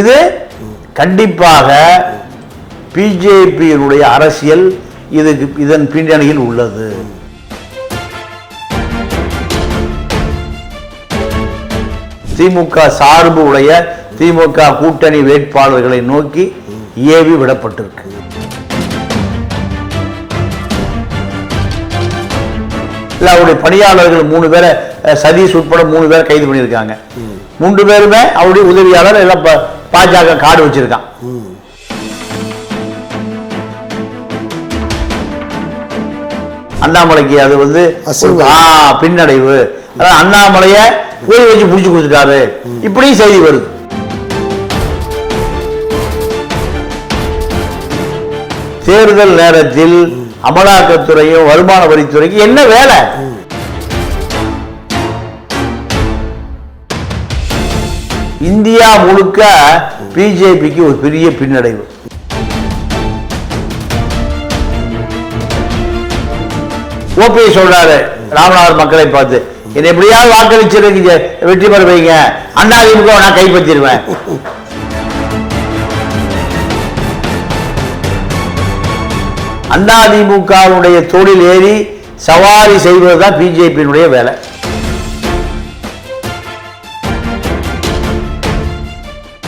இது கண்டிப்பாக பிஜேபியினுடைய அரசியல் இதுக்கு இதன் பின்னணியில் உள்ளது. திமுக சார்பு உடைய திமுக கூட்டணி வேட்பாளர்களை நோக்கி ஏவி விடப்பட்டிருக்கு. இல்ல அவருடைய பணியாளர்கள் மூணு பேரை சதீஷ் உட்பட மூணு பேரை கைது பண்ணியிருக்காங்க. மூன்று பேருமே அவருடைய உதவியாளர் எல்லாம் பாஜக கார்டு வச்சிருக்கான். அண்ணாமலைக்கு அது வந்து பின்னடைவு. அண்ணாமலைய ஊறி வச்சு புடிச்சு கொடுத்துட்டாரு. இப்படியும் செய்தி வருது. தேர்தல் நேரத்தில் அமலாக்கத்துறையும் வருமான வரித்துறைக்கு என்ன வேலை? இந்தியா முழுக்க பிஜேபிக்கு ஒரு பெரிய பின்னடைவு. ஓபிஎஸ் சொல்றாரு ராமநாதர் மக்களை பார்த்து என்னை எப்படியாவது வாக்களிச்சிருக்கீங்க வெற்றி பெற வைங்க. அண்ணா திமுக நான் கைப்பற்றிடுவேன். அண்ணா தொழில் ஏறி சவாரி செய்வதுதான் பிஜேபியினுடைய வேலை.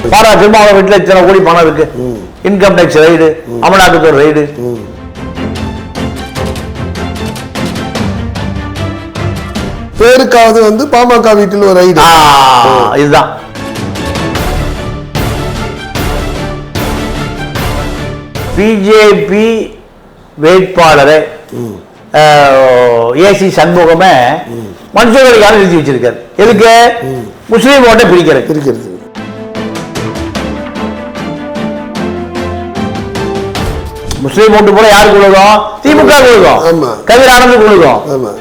பாரா திருமாவளவன் வீட்டுல இத்தனை கோடி பணம் இருக்கு. இன்கம் டேக்ஸ் ரைடு அமலாக்கத்துறை ரைடு பேருக்காவது வந்து பாமக வீட்டில் ஒரு ஐடி ஆ, இதுதான். பிஜேபி வேட்பாளரை ஏசி சண்முகமே மன்சூர்களுக்காக நிறுத்தி வச்சிருக்காரு. எதுக்கு? முஸ்லீம் ஓட்டை பிரிக்கிறது. இருக்கிறது முஸ்லீம் ஓட்டு போல யாருக்கு கொடுக்கும் திமுக கொடுக்கும் ஆமா. கதிர் ஆனந்த் கொடுக்கும் ஆமா.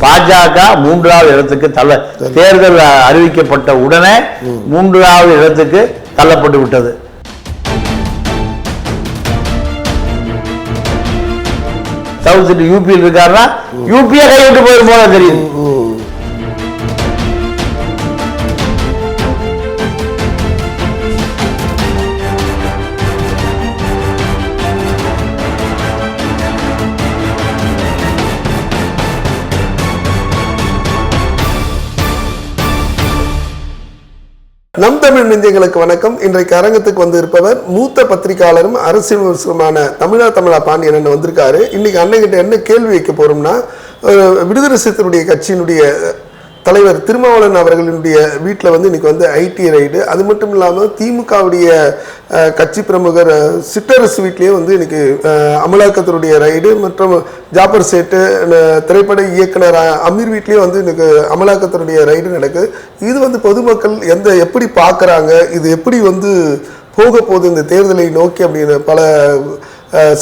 பாஜக மூன்றாவது இடத்துக்கு தள்ள தேர்தல் அறிவிக்கப்பட்ட உடனே மூன்றாவது இடத்துக்கு தள்ளப்பட்டு விட்டது. தவிர்த்துட்டு யூபியில் இருக்காருன்னா யூபியை கைவிட்டு போயிடும் போல தெரியுது. நம் தமிழ் நெஞ்சங்களுக்கு வணக்கம். இன்றைக்கு அரங்கத்துக்கு வந்து இருப்பவர் மூத்த பத்திரிகையாளரும் அரசியல் விமர்சனமான தமிழா தமிழா பாண்டியன் அண்ணன் வந்திருக்காரு. இன்னைக்கு அண்ணன் கிட்ட என்ன கேள்வி வைக்க போறோம்னா விடுதலை சிறுத்தைகளுடைய கட்சியினுடைய தலைவர் திருமாவளவன் அவர்களினுடைய வீட்டில் வந்து இன்னைக்கு வந்து ஐடி ரைடு. அது மட்டும் இல்லாமல் திமுகவுடைய கட்சி பிரமுகர் அஹ், சிற்றரசு வீட்லேயே வந்து இன்னைக்கு அஹ், அமலாக்கத்தினுடைய ரைடு மற்றும் ஜாபர் சேட்டு திரைப்பட இயக்குனர் அமீர் வீட்லேயும் வந்து இன்னைக்கு அமலாக்கத்தினுடைய ரைடு நடக்குது இது வந்து பொதுமக்கள் எந்த எப்படி பார்க்குறாங்க இது எப்படி வந்து போக போகுது இந்த தேர்தலை நோக்கி அப்படின்னு பல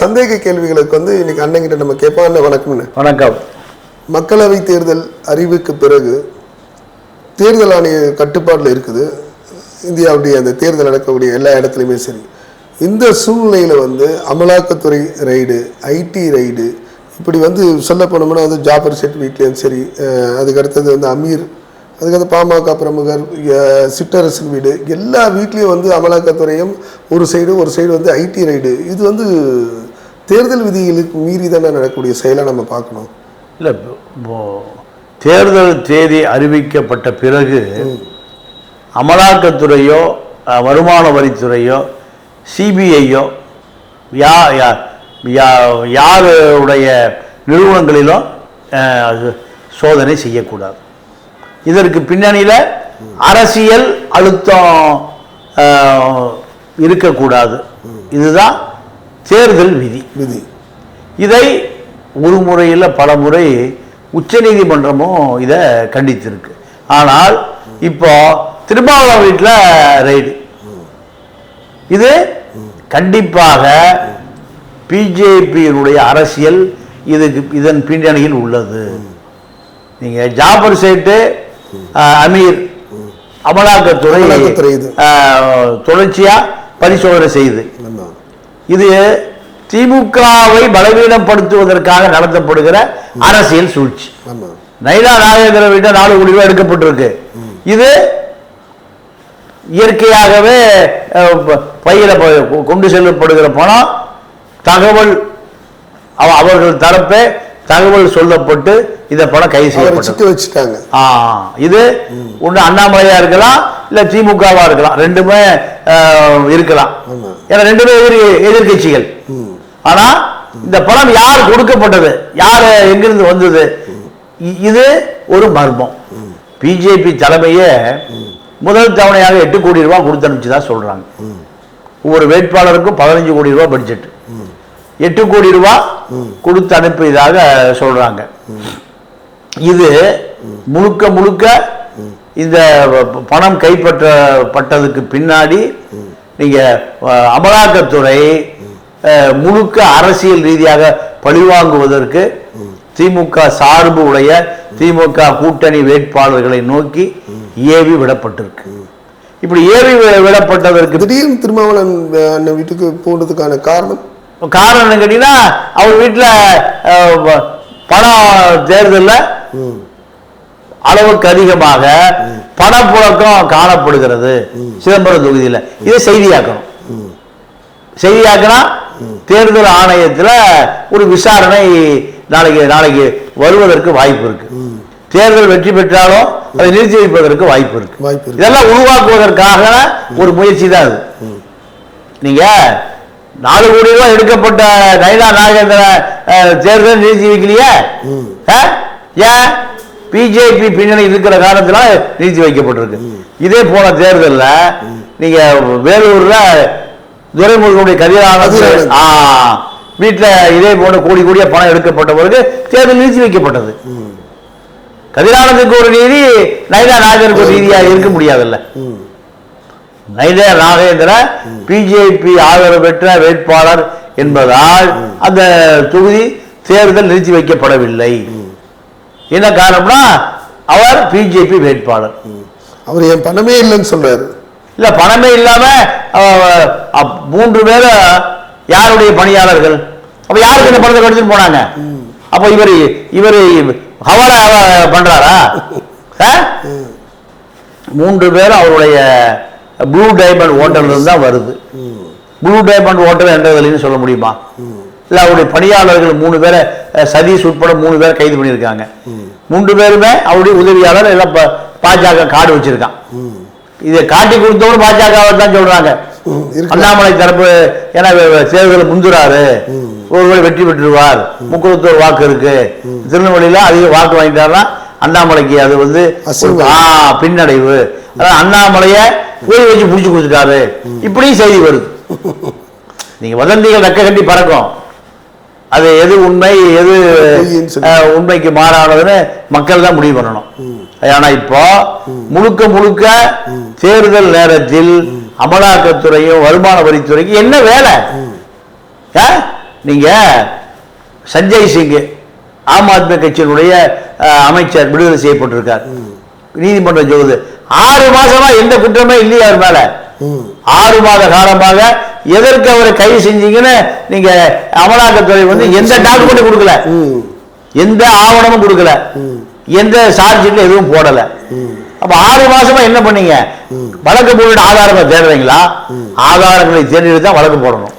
சந்தேக கேள்விகளுக்கு வந்து இன்னைக்கு அண்ணங்கிட்ட நம்ம கேட்போம். அண்ணன் வணக்கம்ண்ணே. வணக்கம். மக்களவை தேர்தல் அறிவுக்கு பிறகு தேர்தல் ஆணைய கட்டுப்பாட்டில் இருக்குது. இந்தியாவுடைய அந்த தேர்தல் நடக்கக்கூடிய எல்லா இடத்துலையுமே சரி. இந்த சூழ்நிலையில் வந்து அமலாக்கத்துறை ரைடு ஐடி ரைடு இப்படி வந்து சொல்ல போனோம்னா வந்து ஜாபர் செட் வீட்லேயும் சரி அதுக்கு அடுத்தது வந்து அமீர் அதுக்கடுத்து பாமக பிரமுகர் அஹ் சிற்றரசன் வீடு எல்லா வீட்லேயும் வந்து அமலாக்கத்துறையும் ஒரு சைடு ஒரு சைடு வந்து ஐடி ரைடு. இது வந்து தேர்தல் விதிகளுக்கு மீறி தானே நடக்கக்கூடிய செயலாக நம்ம பார்க்கணும்? இல்லை தேர்தல் தேதி அறிவிக்கப்பட்ட பிறகு அமலாக்கத்துறையோ வருமான வரித்துறையோ சிபிஐயோ யா யாருடைய நிறுவனங்களிலும் சோதனை செய்யக்கூடாது. இதற்கு பின்னணியில் அரசியல் அழுத்தம் இருக்கக்கூடாது. இதுதான் தேர்தல் விதி. விதி. இதை ஒரு முறையில் பல முறை உச்சநீதிமன்றமும் இதை கண்டித்திருக்கு ஆனால் இப்போ திருமாவளவன் வீட்டில் ரைடு இது கண்டிப்பாக பிஜேபியினுடைய அரசியல் இதுக்கு இதன் பின்னணியில் உள்ளது. நீங்க ஜாபர் சேட்டு அமீர் அமலாக்கத்துறை அமலாக்கத்துறை இது. அஹ், தொடர்ச்சியா பரிசோதனை செய்யுது ஆமா. இது திமுகவை பலவீனப்படுத்துவதற்காக நடத்தப்படுகிற அரசியல் சூழ்ச்சி. நைனா நாகேந்திர வீட்டை நாலு கோடி ரூபாய் எடுக்கப்பட்டிருக்கு. இது இயற்கையாகவே பையில கொண்டு செல்லப்படுகிற பணம் தகவல் அவ- அவர்கள் தரப்பே தகவல் சொல்லப்பட்டு இந்த அவரை செய்யப்பட்டது. சிக்க வச்சுட்டாங்க. ஆ இது ஒண்ணு அண்ணாமலையா இருக்கலாம் இல்ல திமுகவா இருக்கலாம் ரெண்டுமே இருக்கலாம். ஏன்னா ரெண்டுமே எதிர் எதிர்கட்சிகள். ஆனா இந்த பணம் யார் கொடுக்கப்பட்டது? யார் எங்கிருந்து வந்தது? இது ஒரு மர்மம். பிஜேபி தலைமையே முதல் தவணையாக எட்டு கோடி ரூபாய் கொடுத்து தான் சொல்றாங்க. ஒவ்வொரு வேட்பாளருக்கும் பதினஞ்சு கோடி ரூபாய் பட்ஜெட் எட்டு கோடி ரூபாய் கொடுத்து அனுப்பியதாக சொல்றாங்க. இது முழுக்க முழுக்க இந்த பணம் கைப்பற்றப்பட்டதுக்கு பின்னாடி நீங்க அமலாக்கத்துறை முழுக்க அரசியல் ரீதியாக பழிவாங்குவதற்கு திமுக சார்பு உடைய திமுக கூட்டணி வேட்பாளர்களை நோக்கி ஏவி விடப்பட்டிருக்கு. இப்படி ஏவி விடப்பட்டதற்கு திடீர்னு திருமாவளவன் அண்ணன் வீட்டுக்கு போனதுக்கான காரணம்? காரணம் கேட்டீங்கன்னா அவர் வீட்டில் பணம் தேர்தலில் அளவுக்கு அதிகமாக பணப்புழக்கம் காணப்படுகிறது. சிதம்பரம் தொகுதியில். இதை செய்தியாக்கணும். செய்தியாக்கினா தேர்தல் ஆணையத்தில் ஒரு விசாரணை நாளைக்கு நாளைக்கு வருவதற்கு வாய்ப்பு இருக்கு. தேர்தல் வெற்றி பெற்றாலும் அதை நிறுத்தி வைப்பதற்கு வாய்ப்பு இருக்கு. வாய்ப்பு. இதெல்லாம் உருவாக்குவதற்காக ஒரு முயற்சி தான் அது. நீங்க நாலு கோடி ரூபாய் எடுக்கப்பட்ட நைனா நாகேந்திர தேர்தல் நிறுத்தி வைக்கலையே? ஏன்? பிஜேபி பின்னணி இருக்கிற காரணத்தினால நிறுத்தி வைக்கப்பட்டிருக்கு இதே போன தேர்தல்ல நீங்க வேலூர்ல துரைமுருகனுடைய கதிரானது வீட்டுல இதே போன கோடி கோடியா பணம் எடுக்கப்பட்ட பிறகு தேர்தல் நிறுத்தி வைக்கப்பட்டது. கதிரானந்துக்கு ஒரு நீதி நைனா நாகருக்கு ஒரு நீதியா இருக்க முடியாதுல்ல. நைனா நாகேந்திர பிஜேபி ஆதரவு பெற்ற வேட்பாளர் என்பதால் அந்த தொகுதி தேர்தல் நிறுத்தி வைக்கப்படவில்லை. என்ன காரணம்னா அவர் பிஜேபி வேட்பாளர். அவர் என் பணமே இல்லைன்னு சொல்றாரு. இல்ல பணமே இல்லாம மூன்று பேர் யாருடைய பணியாளர்கள்? அப்ப யாருக்கு இந்த பணத்தை எடுத்துட்டு போனாங்க? அப்ப இவர் இவர் ஹவாலா பண்றாரா? மூன்று பேர் அவருடைய ப்ளூ டைமண்ட் ஹோட்டல்ல இருந்து தான் வருது. ப்ளூ டைமண்ட் ஹோட்டல் என்றதில்லைன்னு சொல்ல முடியுமா? இல்ல அவருடைய பணியாளர்கள் மூணு பேரை சதீஷ் உட்பட மூணு பேரை கைது பண்ணியிருக்காங்க. மூன்று பேருமே அவருடைய உதவியாளர் எல்லாம் பாஜக கார்டு வச்சிருக்கான். இதை காட்டி கொடுத்தவரும் பாஜக தான் சொல்றாங்க. அண்ணாமலை தரப்பு ஏன்னா தேர்தலில் முந்துறாரு. ஒருவேளை வெற்றி பெற்றுருவார். முக்குளத்தூர் வாக்கு இருக்கு. திருநெல்வேலியில அதிக வாக்கு வாங்கிட்டாருன்னா அண்ணாமலைக்கு அது வந்து பின்னடைவு. அதான் அண்ணாமலைய ஊறி வச்சு புடிச்சு கொடுத்துட்டாரு. இப்படியும் செய்தி வருது. நீங்க வதந்திகள் ரெக்க கட்டி பறக்கும். அது எது உண்மை எது உண்மைக்கு மாறானதுன்னு மக்கள் தான் முடிவு பண்ணணும். ஆனா இப்போ முழுக்க முழுக்க தேர்தல் நேரத்தில் அமலாக்கத்துறையும் வருமான வரித்துறைக்கும் என்ன வேலை? ஆ? நீங்க சஞ்சய் சிங் ஆம் ஆத்மி கட்சியினுடைய அமைச்சர் விடுதலை செய்யப்பட்டிருக்கார். நீதிமன்றம் சொல்லுது ஆறு மாசமா எந்த குற்றமே இல்லையா அவர் மேல? ஆறு மாத காலமாக எதற்கு அவரை கைது செஞ்சீங்கன்னு நீங்க அமலாக்கத்துறை வந்து எந்த டாக்குமெண்ட் கொடுக்கல. எந்த ஆவணமும் கொடுக்கல. எந்த சார்ஜிட்ல எதுவும் போடல. அப்ப ஆறு மாசமா என்ன பண்ணீங்க? வழக்கு போட்டு ஆதாரங்களை தேடுறீங்களா? ஆதாரங்களை தேடிட்டு தான் வழக்கு போடணும்.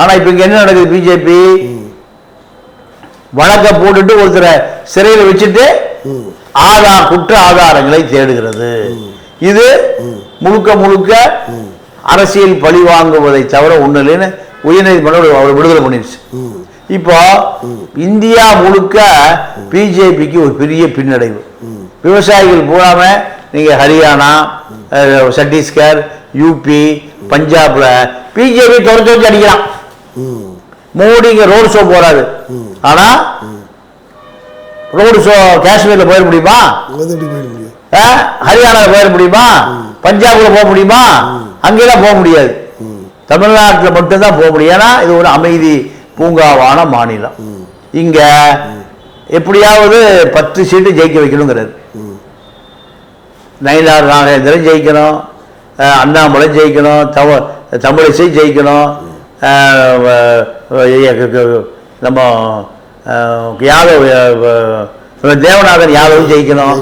ஆனா இப்ப இங்க என்ன நடக்குது பிஜேபி? வழக்க போட்டுட்டு ஒருத்தரை சிறையில் வச்சுட்டு ஆதா குற்ற ஆதாரங்களை தேடுகிறது. இது முழுக்க முழுக்க அரசியல் பழி வாங்குவதை தவிர ஒண்ணு இல்லைன்னு உயர்நீதிமன்றம் அவர் விடுதலை பண்ணிடுச்சு. இப்போ இந்தியா முழுக்க பிஜேபிக்கு ஒரு பெரிய பின்னடைவு. விவசாயிகள் பூராம நீங்க ஹரியானா சத்தீஸ்கர் யூபி பஞ்சாப்ல பிஜேபி துரத்து வச்சு அடிக்கிறான் ம். மோடி இங்க ரோடு ஷோ போறாரு. ஆனா ரோடு ஷோ காஷ்மீர்ல போயிட முடியுமா? போயிட ஹரியானால போயிட முடியுமா? பஞ்சாப்ல போக முடியுமா? அங்கெல்லாம் போக முடியாது. தமிழ்நாட்டில் மட்டும்தான் போக முடியும். ஏன்னா இது ஒரு அமைதி பூங்காவான மாநிலம். இங்க எப்படியாவது பத்து சீட்டு ஜெயிக்க வைக்கணுங்கிறாரு. நயினார் நாகேந்திரன் ஜெயிக்கணும். அண்ணாமலை ஜெயிக்கணும். தவ தமிழிசை ஜெயிக்கணும். நம்ம யாதவ் தேவநாதன் யாதவ் ஜெயிக்கணும்?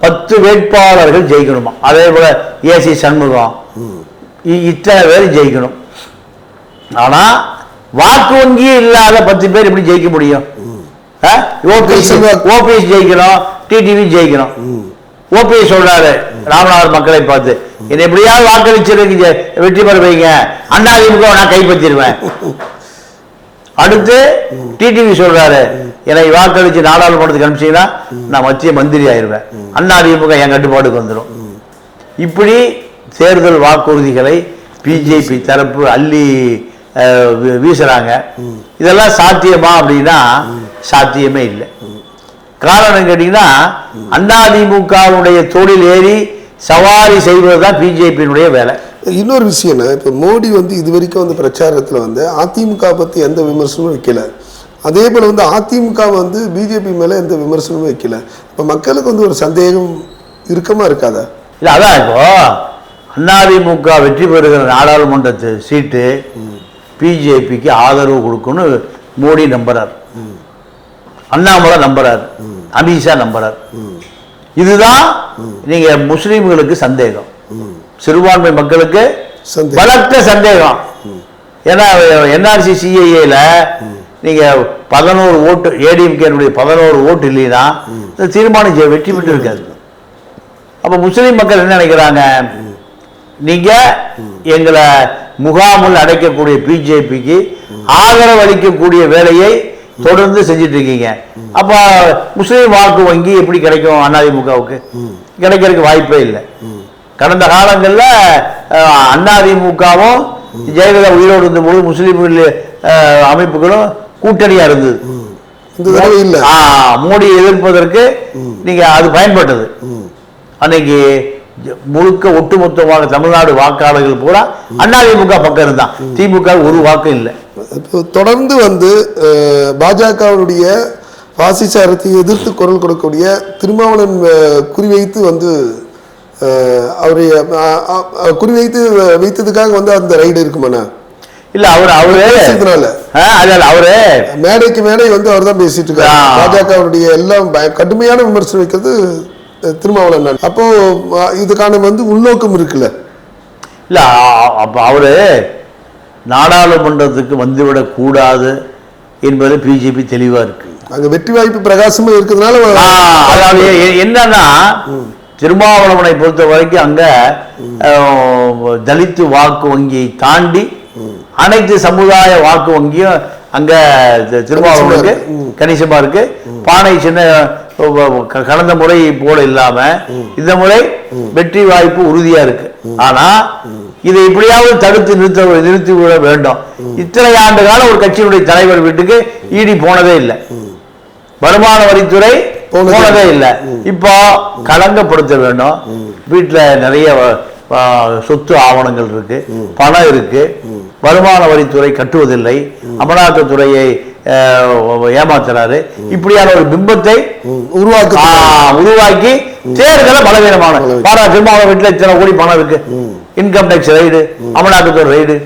பத்து வேட்பாளர்கள் ஜெயிக்கணுமா? அதே போல ஏசி சண்முகம். இத்தனை பேர் ஜெயிக்கணும். ஆனா வாக்கு வங்கியே இல்லாத பத்து பேர் எப்படி ஜெயிக்க முடியும்? ஓபிஎஸ். ஓபிஎஸ் ஜெயிக்கணும். டிடிவி ஜெயிக்கணும். ஓபிஎஸ் சொல்றாரு. ராமநாதர் மக்களை பார்த்து என்னை எப்படியாவது வாக்களிச்சிருக்கு வெற்றி பெற வைங்க அண்ணா திமுக நான் கைப்பற்றிடுவேன். அடுத்து டிடிவி சொல்றாரு என்னை வாக்களிச்சு நாடாளுமன்றத்துக்கு அனுப்பிச்சீங்கன்னா நான் மத்திய மந்திரி ஆயிருவேன். அண்ணா திமுக என் கட்டுப்பாடுக்கு வந்துடும் இப்படி தேர்தல் வாக்குறுதிகளை பிஜேபி தரப்பு அள்ளி அஹ், வீசுறாங்க. இதெல்லாம் சாத்தியமா அப்படின்னா சாத்தியமே இல்லை. காரணம் கேட்டீங்கன்னா அதிமுகவுடைய தோளில் ஏறி சவாரி செய்வது தான் பிஜேபியினுடைய வேலை. இன்னொரு விஷயம் என்ன? இப்போ மோடி வந்து இது வரைக்கும் வந்து பிரச்சாரத்தில் வந்து அதிமுக பற்றி எந்த விமர்சனமும் வைக்கல. அதே போல் வந்து அதிமுக வந்து பிஜேபி மேலே எந்த விமர்சனமும் வைக்கல. இப்போ மக்களுக்கு வந்து ஒரு சந்தேகம் இருக்கமா இருக்காதா? இல்லை அதான் இப்போ அதிமுக வெற்றி பெறுகிற நாடாளுமன்ற சீட்டு பிஜேபிக்கு ஆதரவு கொடுக்கணும் மோடி நம்புறார். அண்ணாமலை நம்புறார். அமித்ஷா நம்புறார். இதுதான் நீங்க முஸ்லீம்களுக்கு சந்தேகம். சிறுபான்மை மக்களுக்கு. பலத்த சந்தேகம். ஏன்னா என்ஆர்சி சிஐஏல நீங்க பதினோரு ஓட்டு ஏடிஎம்கேனுடைய பதினோரு ஓட்டு இல்லைன்னா இந்த தீர்மானம் வெற்றி பெற்று இருக்காது அப்ப முஸ்லீம் மக்கள் என்ன நினைக்கிறாங்க? நீங்க எங்களை முகாமில் அடைக்கக்கூடிய பிஜேபிக்கு ஆதரவு அளிக்கக்கூடிய வேலையை தொடர்ந்து செஞ்சுட்டு இருக்கீங்க அப்ப முஸ்லீம் வாக்கு வங்கி எப்படி கிடைக்கும் அதிமுகவுக்கு கிடைக்கிறதுக்கு வாய்ப்பே இல்லை. கடந்த காலங்களில் அதிமுகவும் ஜெயலலிதா உயிரோடு இருந்தபோது முஸ்லீம் அமைப்புகளும் கூட்டணியா இருந்தது. மோடியை எதிர்ப்பதற்கு நீங்க அது பயன்பட்டது. அன்னைக்கு முழுக்க ஒட்டுமொத்தமாக தமிழ்நாடு வாக்காளர்கள் பூரா அதிமுக பக்கம் இருந்தான். திமுக ஒரு வாக்கு இல்லை. தொடர்ந்து வந்து அஹ், பாஜகவினுடைய பாசிச அரசை எதிர்த்து குரல் கொடுக்கக்கூடிய திருமாவளவன் குறிவைத்து வந்து அஹ், அவரை அஹ், அஹ், குறிவைத்து வைத்ததுக்காக வந்து அந்த ரைடு இருக்குமாண்ணா? இல்ல அவர் அவரு. அவரு மேடைக்கு மேடை வந்து அவர் தான் பேசிட்டு இருக்காரு. பாஜகவுடைய எல்லாம் கடுமையான விமர்சனம் வைக்கிறது திருமாவளவன். அப்போ இதுக்கான வந்து உள்நோக்கம் இருக்குல்ல? இல்ல அவரு நாடாளுமன்றத்துக்கு வந்துவிடக் கூடாது என்பது பிஜேபி தெளிவா இருக்கு. அங்க வெற்றி வாய்ப்பு பிரகாசமா இருக்கிறதுனால அதாவது என்னன்னா திருமாவளவனை பொறுத்த வரைக்கும் அங்க தலித்து வாக்கு வங்கியை தாண்டி அனைத்து சமுதாய வாக்கு வங்கியும் அங்க திருமாவளவனுக்கு கணிசமா இருக்கு. பானை சின்ன கடந்த முறை போல இல்லாம இந்த முறை வெற்றி வாய்ப்பு உறுதியா இருக்கு. ஆனா இதை எப்படியாவது தடுத்து நிறுத்த நிறுத்தி விட வேண்டும். இத்தனை ஆண்டு காலம் ஒரு கட்சியினுடைய தலைவர் வீட்டுக்கு ஈடி போனதே இல்லை. வருமான வரித்துறை போனதே இல்லை. இப்போ களங்கப்படுத்த வேண்டும். வீட்டுல நிறைய சொத்து ஆவணங்கள் இருக்கு பணம் இருக்கு. வருமான வரித்துறை கட்டுவதில்லை. அமலாக்கத்துறையை ஏமாத்துறாரு இப்படியான ஒரு பிம்பத்தை உருவாக்க உருவாக்கி தேர்தல பலவீனமான. பாரா திருமாவளவன் வீட்டுல இத்தனை கோடி பணம் இருக்கு. இன்கம் டேக்ஸ் ரைடு அமலாக்கத்துறை ரைடு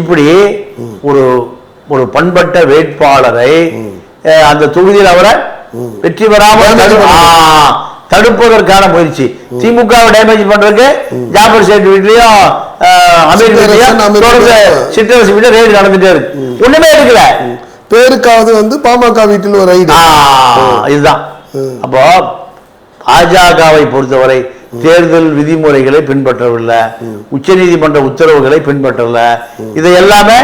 இப்படி ஒரு ஒரு பண்பட்ட வேட்பாளரை அந்த தொகுதியில் அவரை வெற்றி பெறாமல் தடுப்பதற்கான முயற்சி. திமுக டேமேஜ் பண்றதுக்கு ஜாபர் சேட் வீட்லயும் அமீர் வீட்லயும் வீட்லயும். சிற்றரசு வீட்டுல ரேடு நடந்துட்டே இருக்கு. ஒண்ணுமே எடுக்கல. பேருக்காவது வந்து பாமக வீட்டில் ஒரு ஆ, இதுதான். அப்போ பாஜகவை பொறுத்தவரை தேர்தல் விதிமுறைகளை பின்பற்றவில்லை உச்சநீதிமன்ற உத்தரவுகளை பின்பற்றல. இதை எல்லாமே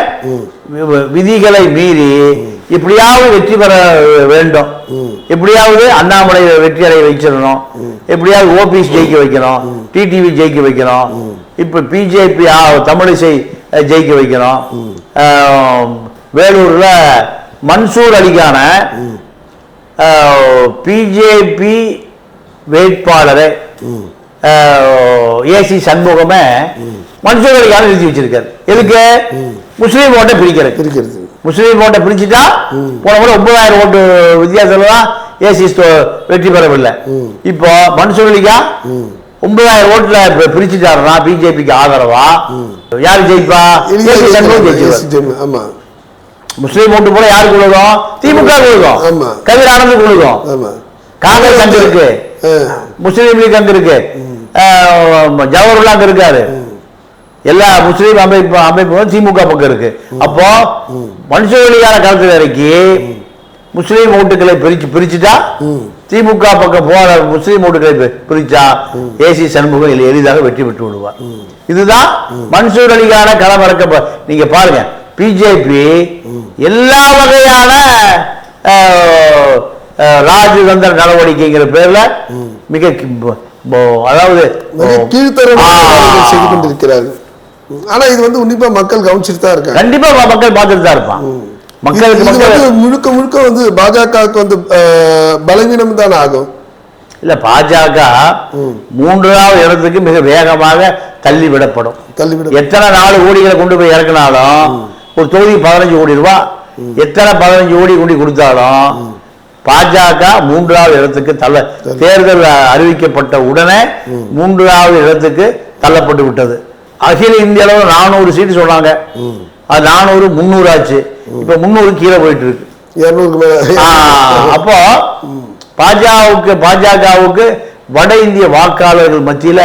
விதிகளை மீறி எப்படியாவது வெற்றி பெற வேண்டும். எப்படியாவது அண்ணாமலை வெற்றி அடைய வச்சிடணும். எப்படியாவது ஓபிஎஸ் ஜெயிக்க வைக்கணும். டிடிவி ஜெயிக்க வைக்கணும். இப்ப பிஜேபி தமிழிசை ஜெயிக்க வைக்கணும். வேலூர்ல மன்சூர் அலிகான பிஜேபி வேட்பாளரை ஏசி சண்முகமே மன்சூர் அலிகான நிறுத்தி வச்சிருக்காரு. எதுக்கு? முஸ்லீம் ஓட்டை பிரிக்கிறது. இருக்கிறது முஸ்லீம் ஓட்டை பிரிச்சுட்டா போன முறை ஒன்பதாயிரம் ஓட்டு வித்தியாசத்துல தான் ஏசி வெற்றி பெறவில்லை. இப்போ மன்சூர் அலிகா ஒன்பதாயிரம் ஓட்டுல பிரிச்சுட்டாருன்னா பிஜேபிக்கு ஆதரவா? யாரு ஜெயிப்பா? முஸ்லீம் ஓட்டு போல யாருக்கு விழுகும் திமுக விழுகும். கதிர் ஆனந்துக்கு விழுகும் காங்கிரஸ் அங்க இருக்கு. முஸ்லீம் லீக் அங்க இருக்கு. ஜவஹர்லால் அங்க இருக்காரு. எல்லா முஸ்லீம் அமைப்பு அமைப்பும் திமுக பக்கம் இருக்கு. அப்போ மனுஷவெளியான காலத்துல இறக்கி முஸ்லீம் ஓட்டுகளை பிரிச்சு பிரிச்சுட்டா திமுக பக்கம் போற முஸ்லீம் ஓட்டுகளை பிரிச்சா ஏசி சண்முகம் இதில் எளிதாக வெற்றி பெற்று விடுவார். இதுதான் மன்சூர் அலிகான களமிறக்க நீங்க பாருங்க. பிஜேபி எல்லா வகையான ராஜதந்திர நடவடிக்கைங்கிற பேர்ல மிக அதாவது செய்து கொண்டிருக்கிறார்கள். ஆனா இது வந்து உன்னிப்பா மக்கள் கவனிச்சுட்டு தான் இருக்காங்க. கண்டிப்பா மக்கள் பார்த்துட்டு தான் இருப்பான் மக்களுக்கு வந்து முழுக்க முழுக்க வந்து பாஜகவுக்கு வந்து பலவீனம் தான் ஆகும். இல்ல பாஜக மூன்றாவது இடத்துக்கு மிக வேகமாக தள்ளி விடப்படும் தள்ளிவிடும் எத்தனை நாலு கோடிகளை கொண்டு போய் இறக்குனாலும் ஒரு தொகுதி பதினஞ்சு கோடி ரூபாய் எத்தனை பதினஞ்சு கோடி கொண்டு கொடுத்தாலும் பாஜக மூன்றாவது இடத்துக்கு தள்ள தேர்தல் அறிவிக்கப்பட்ட உடனே மூன்றாவது இடத்துக்கு தள்ளப்பட்டு விட்டது. அகில இந்திய அளவில் நானூறு சீட்டு சொன்னாங்க. அது நானூறு முந்நூறு ஆச்சு. இப்ப முந்நூறு கீழே போயிட்டு இருக்கு. அப்போ பாஜகவுக்கு பாஜகவுக்கு வட இந்திய வாக்காளர்கள் மத்தியில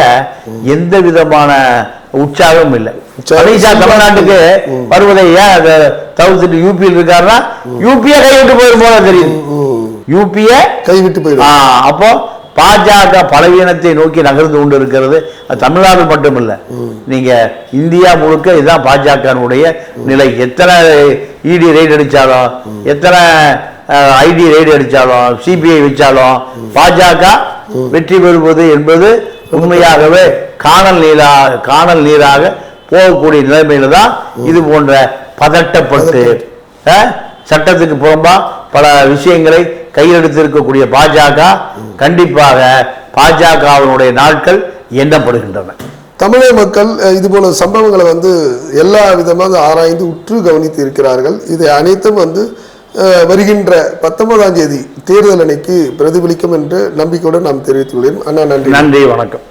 எந்த விதமான உற்சாகம் இல்லை. அமித்ஷா தமிழ்நாட்டுக்கு வருவதை ஏன் தவிர்த்துட்டு யூபியில் இருக்காருன்னா யூபியை கைவிட்டு போயிடும் போல தெரியுது. யூபியை கைவிட்டு போயிடும். அப்போ பாஜக பலவீனத்தை நோக்கி நகர்ந்து கொண்டு இருக்கிறது தமிழ்நாடு மட்டுமில்ல. நீங்க இந்தியா முழுக்க இதுதான் பாஜகனுடைய நிலை. எத்தனை இடி ரைடு அடிச்சாலும் எத்தனை ஐடி ரைடு அடிச்சாலும் சிபிஐ வச்சாலும் பாஜக வெற்றி பெறுவது என்பது உண்மையாகவே காணல் நீரா காணல் நீராக போகக்கூடிய நிலைமையில தான் இது போன்ற பதட்டப்பட்டு சட்டத்துக்கு புறம்பா பல விஷயங்களை கையெடுத்திருக்கக்கூடிய பாஜக கண்டிப்பாக பாஜகவினுடைய நாட்கள் எண்ணப்படுகின்றன. தமிழக மக்கள் அஹ், இது போல சம்பவங்களை வந்து எல்லா விதமாக ஆராய்ந்து உற்று கவனித்து இருக்கிறார்கள். இதை அனைத்தும் வந்து வருகின்ற பத்தொன்பதாம் தேதி தேர்தல் அன்னைக்கு பிரதிபலிக்கும் என்று நம்பிக்கையுடன் நாம் தெரிவித்துள்ளேன் அண்ணா நன்றி. நன்றி வணக்கம்.